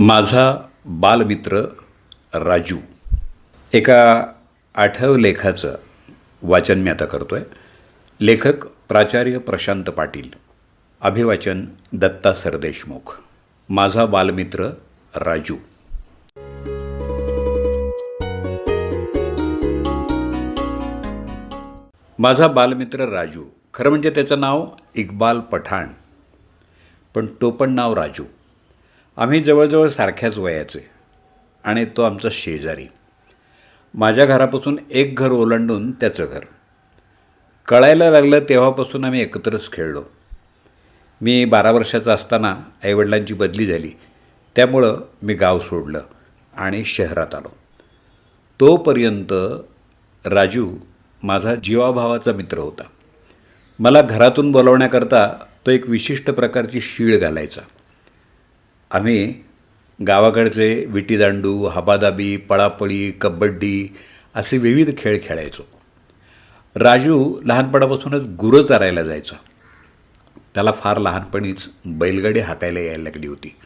माझा बालमित्र राजू. एका आठव लेखाचं वाचन मी आता करतो आहे लेखक प्राचार्य प्रशांत पाटील. अभिवाचन दत्ता सरदेशमुख. माझा बालमित्र राजू. माझा बालमित्र राजू. खरं म्हणजे त्याचं नाव इक्बाल पठाण. पण तो पण नाव राजू. आम्ही जवळजवळ सारख्याच वयाचे आणि तो आमचा शेजारी. माझ्या घरापासून एक घर ओलांडून त्याचं घर. कळायला लागलं तेव्हापासून आम्ही एकत्रच खेळलो. मी बारा वर्षाचा असताना आईवडिलांची बदली झाली. त्यामुळं मी गाव सोडलं आणि शहरात आलो. तोपर्यंत राजू माझा जीवाभावाचा मित्र होता. मला घरातून बोलवण्याकरता तो एक विशिष्ट प्रकारची शीळ घालायचा. आम्ही गावाकडचे विटीदांडू हबादाबी पळापळी कबड्डी असे विविध खेळ खेळायचो. राजू लहानपणापासूनच गुरं चारायला जायचा. त्याला फार लहानपणीच बैलगाडी हाकायला यायला लागली होती.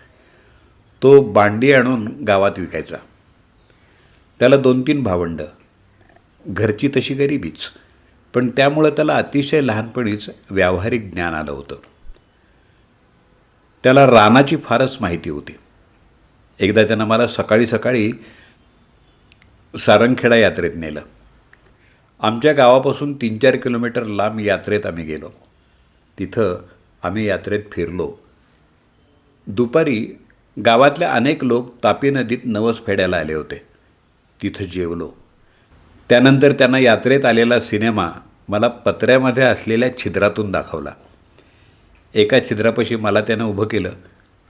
तो बांडी आणून गावात विकायचा. त्याला दोन तीन भावंडं. घरची तशी गरिबीच. पण त्यामुळं त्याला अतिशय लहानपणीच व्यावहारिक ज्ञान आलं होतं. त्याला रानाची फारच माहिती होती. एकदा त्यानं मला सकाळी सकाळी सारंगखेडा यात्रेत नेलं. आमच्या गावापासून तीन चार किलोमीटर लांब यात्रेत आम्ही गेलो. तिथं आम्ही यात्रेत फिरलो. दुपारी गावातले अनेक लोक तापी नदीत नवस फेड्याला आले होते. तिथं जेवलो. त्यानंतर त्यांना यात्रेत आलेला सिनेमा मला पत्र्यामध्ये असलेल्या छिद्रातून दाखवला. एका छिद्रापाशी मला त्यानं उभं केलं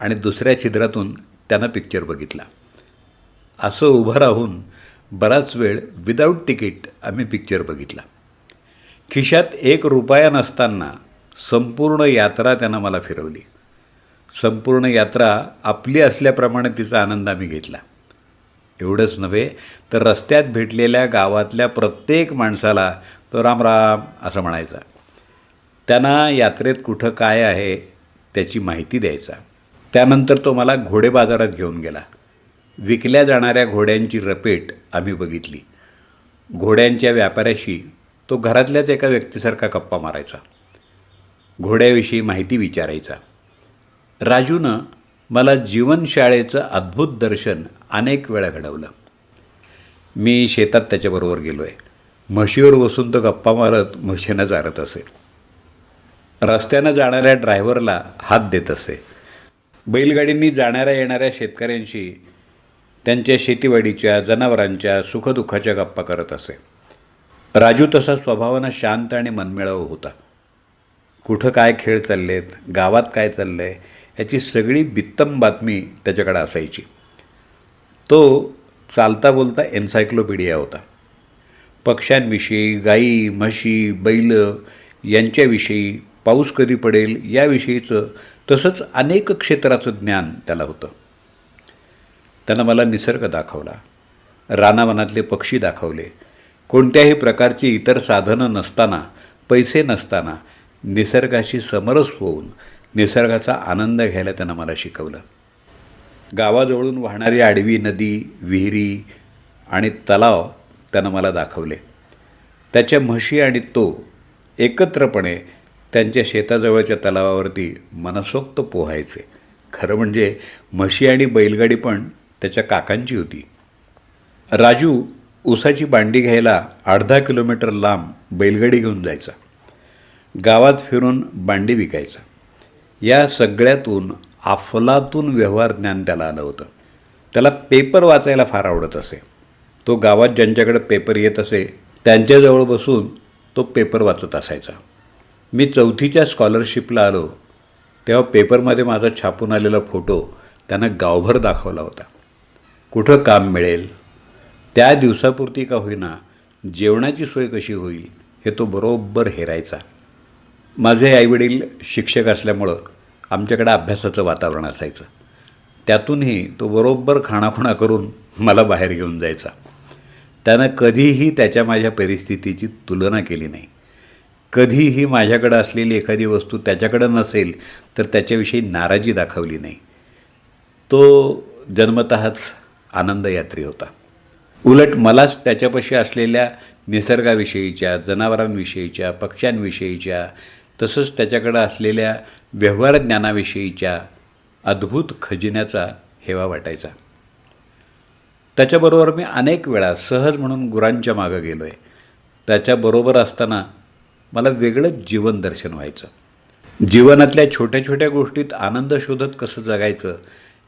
आणि दुसऱ्या छिद्रातून त्यानं पिक्चर बघितला. असं उभं राहून बराच वेळ विदाऊट तिकीट आम्ही पिक्चर बघितला. खिशात एक रुपया नसताना संपूर्ण यात्रा त्यानं मला फिरवली. संपूर्ण यात्रा आपली असल्याप्रमाणे तिचा आनंद आम्ही घेतला. एवढंच नव्हे तर रस्त्यात भेटलेल्या गावातल्या प्रत्येक माणसाला तो राम राम असं म्हणायचा. त्यांना यात्रेत कुठं काय आहे त्याची माहिती द्यायचा. त्यानंतर तो मला घोडे बाजारात घेऊन गेला. विकल्या जाणाऱ्या घोड्यांची रपेट आम्ही बघितली. घोड्यांच्या व्यापाऱ्याशी तो घरातल्याच एका व्यक्तीसारखा गप्पा मारायचा. घोड्याविषयी माहिती विचारायचा. राजूनं मला जीवनशाळेचं अद्भुत दर्शन अनेक वेळा घडवलं. मी शेतात त्याच्याबरोबर गेलो आहे म्हशीवर बसून तो गप्पा मारत म्हशीनं चारत असे. रस्त्यानं जाणाऱ्या ड्रायव्हरला हात देत असे. बैलगाडींनी जाणाऱ्या येणाऱ्या शेतकऱ्यांशी त्यांच्या शेतीवाडीच्या जनावरांच्या सुखदुःखाच्या गप्पा करत असे. राजू तसा स्वभावानं शांत आणि मनमिळावू होता. कुठं काय खेळ चाललेत गावात काय चाललं आहे याची सगळी बित्तम बातमी त्याच्याकडे असायची. तो चालता बोलता एन्सायक्लोपीडिया होता. पक्ष्यांविषयी गाई म्हशी बैल यांच्याविषयी पाऊस कधी पडेल याविषयीचं तसंच अनेक क्षेत्राचं ज्ञान त्याला होतं. त्यानं मला निसर्ग दाखवला रानावनातले पक्षी दाखवले कोणत्याही प्रकारची इतर साधनं नसताना पैसे नसताना निसर्गाशी समरस होऊन निसर्गाचा आनंद घ्यायला त्यानं मला शिकवलं. गावाजवळून वाहणारी आडवी नदी विहिरी आणि तलाव त्यानं मला दाखवले. त्याच्या म्हशी आणि तो एकत्रपणे त्यांच्या शेताजवळच्या तलावावरती मनसोक्त पोहायचे. खरं म्हणजे म्हशी आणि बैलगाडी पण त्याच्या काकांची होती. राजू उसाची बांडी घ्यायला अर्धा किलोमीटर लांब बैलगाडी घेऊन जायचा. गावात फिरून बांडी विकायचा. या सगळ्यातून अफलातून व्यवहार ज्ञान त्याला आलं होतं. त्याला पेपर वाचायला फार आवडत असे. तो गावात ज्यांच्याकडे पेपर येत असे त्यांच्याजवळ बसून तो पेपर वाचत असायचा. मी चौथीच्या स्कॉलरशिपला आलो. तेव्हा पेपरमध्ये माझा छापून आलेला फोटो त्यानं गावभर दाखवला होता. कुठं काम मिळेल? त्या दिवसापुरती का होईना जेवणाची सोय कशी होईल हे तो बरोबर हेरायचा. माझे आईवडील शिक्षक असल्यामुळं आमच्याकडे अभ्यासाचं वातावरण असायचं. त्यातूनही तो बरोबर खाणाखुणा करून मला बाहेर घेऊन जायचा. त्यानं कधीही त्याच्या माझ्या परिस्थितीची तुलना केली नाही. कधीही माझ्याकडं असलेली एखादी वस्तू त्याच्याकडं नसेल तर त्याच्याविषयी नाराजी दाखवली नाही. तो जन्मतःच आनंदयात्री होता. उलट मलाच त्याच्यापाशी असलेल्या निसर्गाविषयीच्या जनावरांविषयीच्या पक्ष्यांविषयीच्या तसंच त्याच्याकडं असलेल्या व्यवहार ज्ञानाविषयीच्या अद्भुत खजिन्याचा हेवा वाटायचा. त्याच्याबरोबर मी अनेक वेळा सहज म्हणून गुरांच्या मागं गेलो आहे त्याच्याबरोबर असताना मला वेगळंच जीवन दर्शन व्हायचं. जीवनातल्या छोट्या छोट्या गोष्टीत आनंद शोधत कसं जगायचं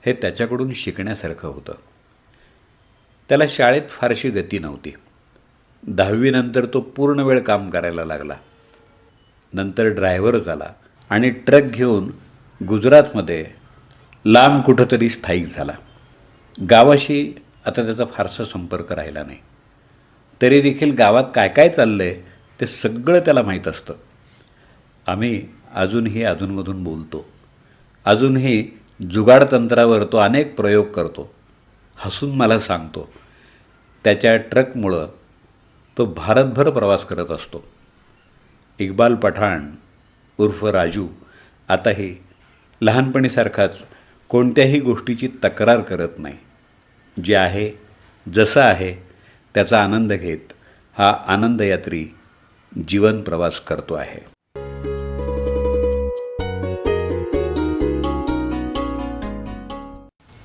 हे त्याच्याकडून शिकण्यासारखं होतं. त्याला शाळेत फारशी गती नव्हती. दहावीनंतर तो पूर्ण वेळ काम करायला लागला. नंतर ड्रायव्हर झाला आणि ट्रक घेऊन गुजरातमध्ये लांब कुठंतरी स्थायिक झाला. गावाशी आता त्याचा फारसा संपर्क राहिला नाही. तरी देखील गावात काय काय चाललं आहे ते सगळं त्याला माहीत असतं. आम्ही अजूनही अधूनमधून बोलतो. अजूनही जुगाडतंत्रावर तो अनेक प्रयोग करतो. हसून मला सांगतो. त्याच्या ट्रकमुळं तो भारतभर प्रवास करत असतो. इक्बाल पठाण उर्फ राजू आताही लहानपणीसारखाच कोणत्याही गोष्टीची तक्रार करत नाही. जे आहे जसं आहे त्याचा आनंद घेत हा आनंदयात्री जीवन प्रवास करतो आहे.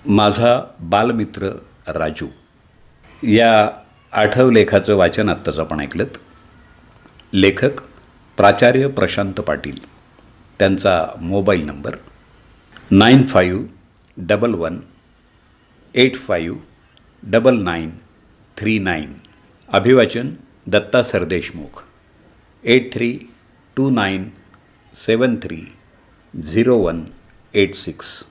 माझा बालमित्र राजू. या आठव लेखाचं वाचन आत्ताच आपण ऐकलं लेखक प्राचार्य प्रशांत पाटील. त्यांचा mobile number nine five double one eight five double nine three nine. अभिवाचन Datta Sardeshmukh. eight three two nine seven three zero one eight six.